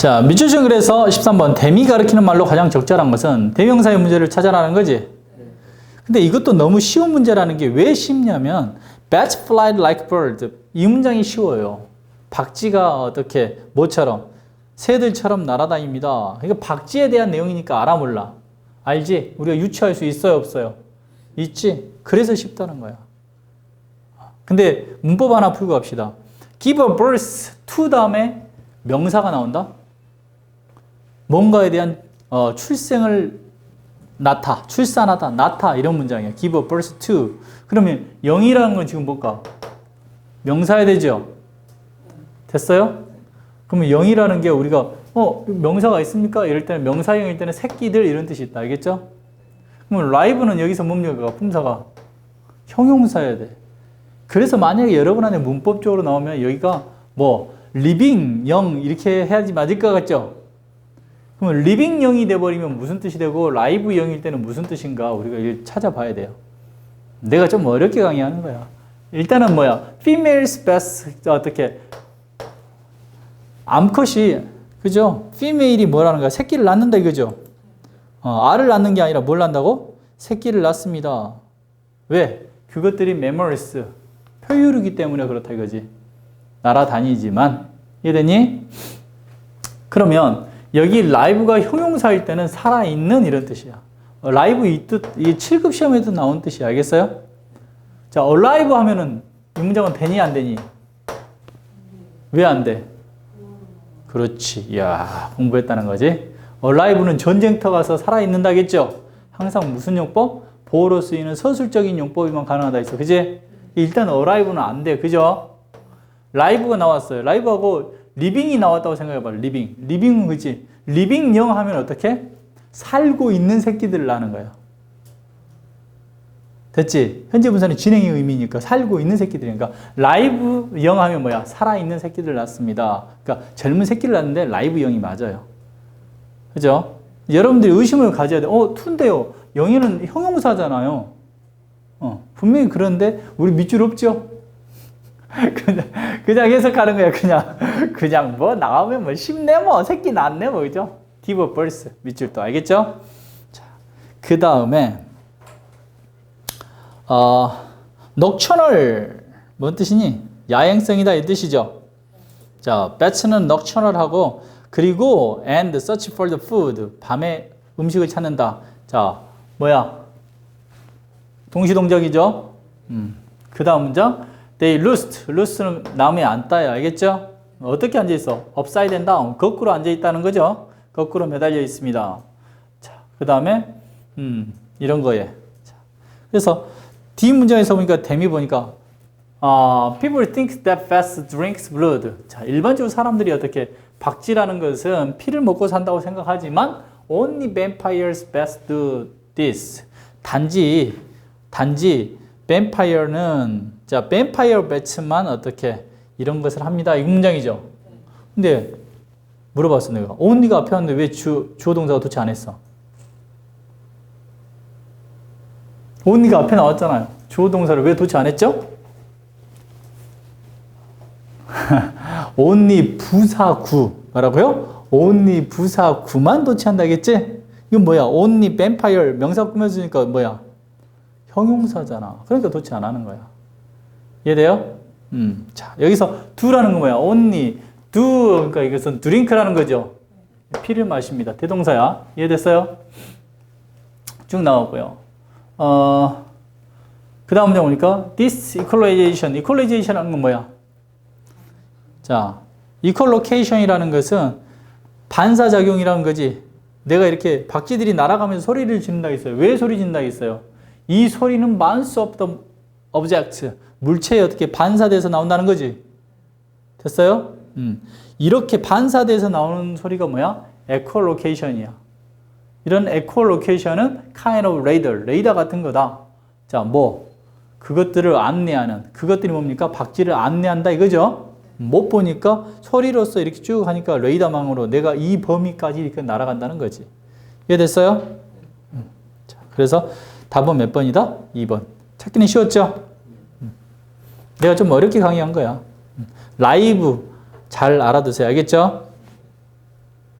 자, 밑줄은 그래서 13번 대미 가리키는 말로 가장 적절한 것은 대명사의 문제를 찾아라는 거지. 근데 이것도 너무 쉬운 문제라는 게 왜 쉽냐면 bats fly like bird 이 문장이 쉬워요. 박쥐가 어떻게 뭐처럼 새들처럼 날아다닙니다. 이거 박쥐에 대한 내용이니까 알아 몰라. 알지? 우리가 유추할 수 있어요, 없어요? 있지. 그래서 쉽다는 거야. 근데 문법 하나 풀고 갑시다. give a birth to 다음에 명사가 나온다. 뭔가에 대한 어, 출생을 낳다, 출산하다, 낳다 이런 문장이야. give a birth to. 그러면 영이라는 건 지금 뭘까? 명사야 되죠? 됐어요? 그러면 영이라는 게 우리가 어 명사가 있습니까? 이럴 때는 명사형일 때는 새끼들 이런 뜻이 있다. 알겠죠? 그러면 라이브는 여기서 뭡니까? 품사가 형용사여야 돼. 그래서 만약에 여러분한테 문법적으로 나오면 여기가 뭐 리빙 영 이렇게 해야지 맞을 것 같죠? 그러면 리빙 영이 돼버리면 무슨 뜻이 되고 라이브 영일 때는 무슨 뜻인가 우리가 찾아봐야 돼요. 내가 좀 어렵게 강의하는 거야. 일단은 뭐야? females best 어떻게 암컷이 그죠? female이 뭐라는 거야? 새끼를 낳는다 이거죠? 어, 알을 낳는 게 아니라 뭘 낳는다고? 새끼를 낳습니다. 왜? 그것들이 메모리스 표유류기 때문에 그렇다 이거지. 날아다니지만 이해되니? 그러면 여기 라이브가 형용사일 때는 살아있는 이런 뜻이야. 어, 라이브 이 뜻, 이 7급 시험에도 나온 뜻이야. 알겠어요? 자, alive 하면은 이 문장은 되니 안 되니? 왜 안 돼? 그렇지. 이야, 공부했다는 거지. alive는 전쟁터 가서 살아있는다겠죠? 항상 무슨 용법? 보호로 쓰이는 서술적인 용법이만 가능하다 했어. 그지? 일단 alive는 안 돼. 그죠? 라이브가 나왔어요. 라이브하고 리빙이 나왔다고 생각해봐. 리빙. 리빙은 그지? 리빙 영 하면 어떻게? 살고 있는 새끼들을 낳는 거야. 됐지? 현재 분사는 진행의 의미니까 살고 있는 새끼들이니까 라이브 영 하면 뭐야? 살아있는 새끼들 낳습니다. 그러니까 젊은 새끼를 낳는데 라이브 영이 맞아요. 그죠? 여러분들이 의심을 가져야 돼. 어, 투인데요. 영이는 형용사잖아요. 어, 분명히 그런데 우리 밑줄 없죠? 그냥, 그냥 해석하는 거야. 그냥, 그냥 뭐 나오면 뭐 쉽네 뭐 새끼 낳네 뭐 그죠? give a birth 밑줄도 알겠죠? 자, 그 다음에 어, nocturnal 뭔 뜻이니? 야행성이다 이 뜻이죠. 자, bat는 nocturnal하고 그리고 and search for the food 밤에 음식을 찾는다. 자, 뭐야? 동시동적이죠. 음. 그 다음 문장 they roost. roost는 나무에 앉다요. 알겠죠? 어떻게 앉아 있어? upside and down. 거꾸로 앉아 있다는 거죠. 거꾸로 매달려 있습니다. 자, 그 다음에 음, 이런 거에. 자, 그래서 D 문장에서 보니까 대미 보니까 아, people think that fast drinks blood. 자, 일반적으로 사람들이 어떻게 박쥐라는 것은 피를 먹고 산다고 생각하지만 only vampires best do this. 단지 단지 vampire는 자, vampire bat만 어떻게 이런 것을 합니다. 이 문장이죠. 근데 물어봤어 내가. only가 앞에 왔는데 왜 주, 주어 동사가 도치 안 했어? only가 앞에 나왔잖아요. 주어 동사를 왜 도치 안 했죠? only 부사구 뭐라고요? only 부사구만 도치한다겠지? 이건 뭐야? only vampire 명사 꾸며주니까 뭐야? 형용사잖아. 그러니까 도치 안 하는 거야. 이해돼요? 음. 자, 여기서 do라는 건 뭐야? only do 그러니까 이것은 drink라는 거죠. 피를 마십니다. 대동사야. 이해됐어요? 쭉 나오고요. 어, 그 다음 문장 보니까 this equalization, equalization 하는 건 뭐야? 자, equalocation이라는 것은 반사작용이라는 거지. 내가 이렇게 박쥐들이 날아가면서 소리를 짓는다 했어요. 왜 소리 짓는다 했어요? 이 소리는 of the object, 물체에 어떻게 반사돼서 나온다는 거지. 됐어요? 음. 이렇게 반사돼서 나오는 소리가 뭐야? echolocation이야. 이런 echolocation은 kind of radar, 레이더 같은 거다. 자, 뭐 그것들을 안내하는 그것들이 뭡니까? 박쥐를 안내한다 이거죠. 못 보니까 소리로서 이렇게 쭉 하니까 레이더망으로 내가 이 범위까지 이렇게 날아간다는 거지. 이해됐어요? 음. 자, 그래서 답은 몇 번이다? 2번. 찾기는 쉬웠죠? 음. 내가 좀 어렵게 강의한 거야. 음. 라이브 잘 알아두세요. 알겠죠?